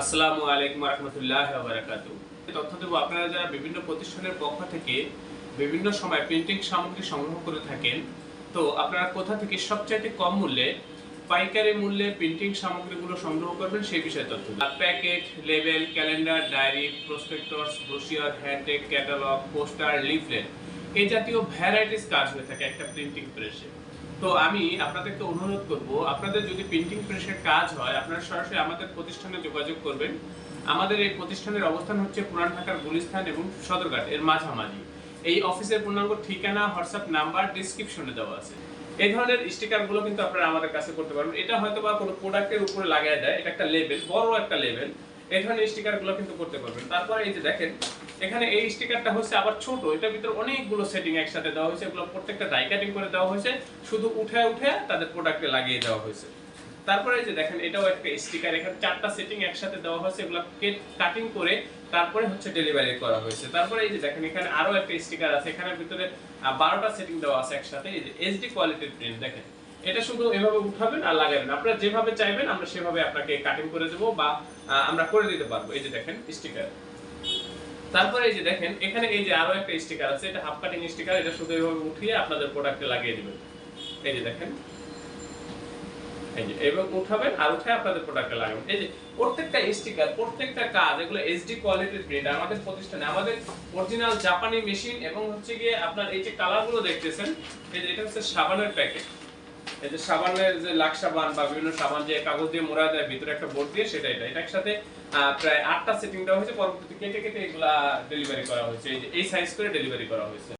আসসালামু আলাইকুম রহমতুল্লাহ বারাকাতু তথ্য দেবো আপনারা যারা বিভিন্ন প্রতিষ্ঠানের পক্ষ থেকে বিভিন্ন সময় প্রিন্টিং সামগ্রী সংগ্রহ করে থাকেন, তো আপনারা কোথা থেকে সবচাইতে কম মূল্যে পাইকারি মূল্যে প্রিন্টিং সামগ্রীগুলো সংগ্রহ করবেন সেই বিষয়ে তথ্য packet label calendar diary prospectus brochure hand tag catalogue poster leaflet এই জাতীয় ভ্যারাইটিস কাজ হয়ে থাকে একটা প্রিন্টিং প্রেসে তো আমি আপনাদেরকে অনুরোধ করব, আপনাদের যদি প্রিন্টিং প্রেসের কাজ হয়, আপনারা সরাসরি আমাদের প্রতিষ্ঠানে যোগাযোগ করবেন। আমাদের এই প্রতিষ্ঠানের অবস্থান হচ্ছে পুরান ঢাকার গুলিস্থান এবং সদরঘাট, এর মাঝামাঝি। এই অফিসের পূর্ণাঙ্গ ঠিকানা, হোয়াটসঅ্যাপ নাম্বার ডিসক্রিপশনে দেওয়া আছে। এই ধরনের স্টিকারগুলো কিন্তু আপনারা আমাদের কাছে করতে পারবেন। এটা হয়তো বা কোনো প্রোডাক্টের উপরে লাগায় দেয়, এটা একটা লেবেল বড় একটা লেবেল এই ধরনের স্টিকারগুলো কিন্তু করতে পারবেন। তারপরে এই যে দেখেন, এখানে এই স্টিকারটা হচ্ছে আবার ছোট। এটার ভিতরে অনেকগুলো সেটিং একসাথে দেওয়া হয়েছে। এগুলো প্রত্যেকটা করে দেওয়া হয়েছে। শুধু উঠে উঠে তাদের প্রোডাক্টে লাগিয়ে দেওয়া হয়েছে। তারপরে যে দেখেন, এটাও একটা স্টিকার এখানে চারটা সেটিং একসাথে দেওয়া হয়েছে। এগুলো কাটিং করে তারপরে হচ্ছে ডেলিভারি করা হয়েছে। তারপরে এই যে দেখেন, এখানে আরও একটা স্টিকার আছে। এখানে ভিতরে বারোটা সেটিং দেওয়া আছে একসাথে। এই যে এইচডি কোয়ালিটির প্রিন্ট দেখেন। এটা শুধু এভাবে উঠাবেন আর লাগাবেন। আপনারা যেভাবে চাইবেন, আমরা সেভাবে আপনাকে কাটিং করে দেবো বা আমরা করে দিতে পারব। এই যে দেখেন স্টিকার তারপরে এই যে দেখেন, এখানে এই যে আরও একটা স্টিকার আছে, এটা হাফ কাটিং স্টিকার এটা শুধু এভাবে উঠিয়ে আপনাদের প্রোডাক্টে লাগিয়ে দিবেন। এই যে দেখেন। এই এই যে, প্রত্যেকটা স্টিকার দেখতেছেন এটা হচ্ছে সাবানের প্যাকেট এই যে সাবানের যে লাক্স সাবান বা বিভিন্ন সাবান যে কাগজ দিয়ে মোড়া দেয়, ভিতরে একটা বোর্ড দিয়ে সেটা এটা। এটা একসাথে প্রায় আটটা সেটিং দেওয়া হয়েছে। পরবর্তীতে কেটে কেটে এগুলা ডেলিভারি করা হয়েছে। এই যে, এই সাইজ করে ডেলিভারি করা হয়েছে।